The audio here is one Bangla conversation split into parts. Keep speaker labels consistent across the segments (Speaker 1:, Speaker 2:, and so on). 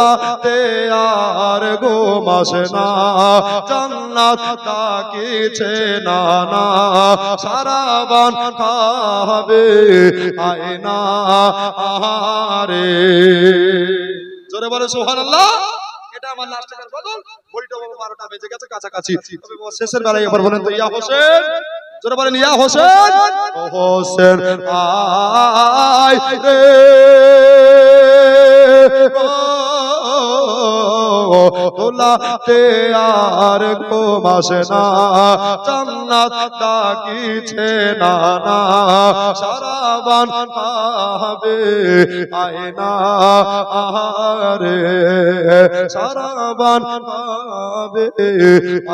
Speaker 1: দোলাতে আর ঘুম আসে না। জান্নাত তাকিছে না না সারাবান খাবে আয় না আহারে। জোরে বলে, সুবহানাল্লাহ। এটা আমার লাস্ট বদল বাবা বারোটা বেজে গেছে, কাছাকাছি। শেষের বেলায় এবার বলেন তো, ইয়া হোসেন। জোরে বলেন, ইয়া হোসেন। হোসেন, আয় রে। তোলাতে আর ঘুম আসে না। জান্নাত ডাকিছে না না সারাবান খাবে আয় না আহারে। সারাবান খাবে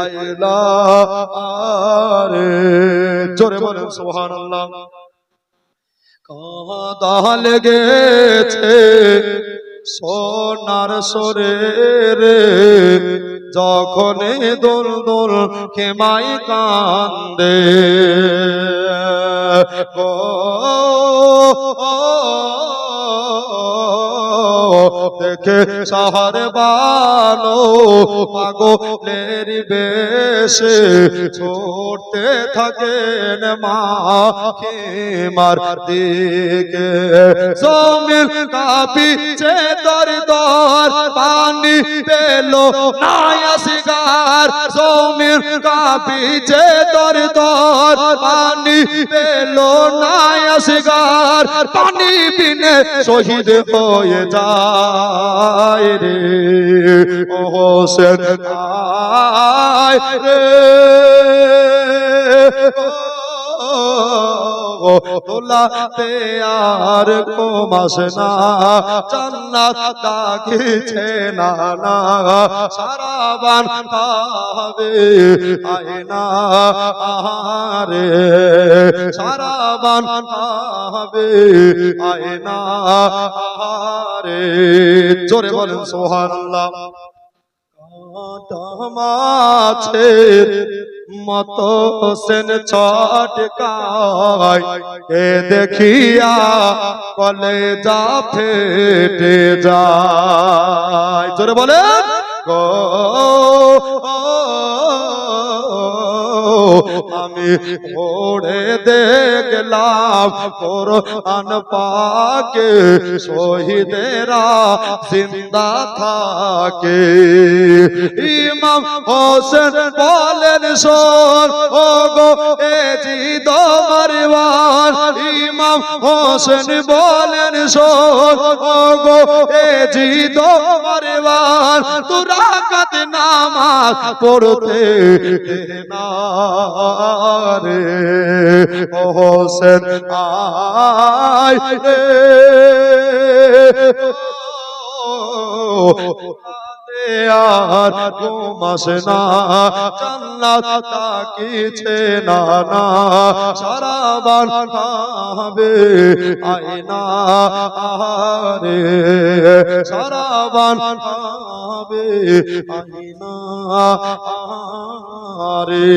Speaker 1: আয়লা আরে জোরে বলেন, সুবহানাল্লাহ। কাদা লেগেছে সোনার সরে রে যখন দোল দোল খেমাই কান্দে। ও দেখে শহর বানো? পাগলের বেশে ছুটতে থাকেন মা মার দিকে। জমির কাপিছে দর দর পানি পেল নায়া নায়াসিগার জমির কাপিছে দর দর পানি পেল নায়াসিগার পানি বিনে শহীদ হয়ে যায় রে। ও হোসেন আয় রে তোলাতে আর ঘুমাসে না। জান্নাত ডাকিছে না না সারাবান খাবে আয় না আহারে, সারাবান খাবে আয় না আহারে, জোরে বলেন সোহানাল্লাহ মাছের মত সেন ছটকায়। এ দেখিয়া কলে যা ফেটে যায়। জোরে বলে, গো, আমি ওড়ে দেখলাম কোরআন পাকে শহীদেরা জিন্দা থাকে। ইমাম হোসেন বলেন শোন ও গো এ জি দরবার ইমাম হোসেন বলেন শোন ও গো এ জি দরবার তোরা কাত নামাজ পড়তে না রে হোসেন, আয় রে আর ঘুমাসে না। জান্নাত তাকিছে না না সারাবান খাবে আয় না আহারে। সারাবান খাবে আয় না আহারে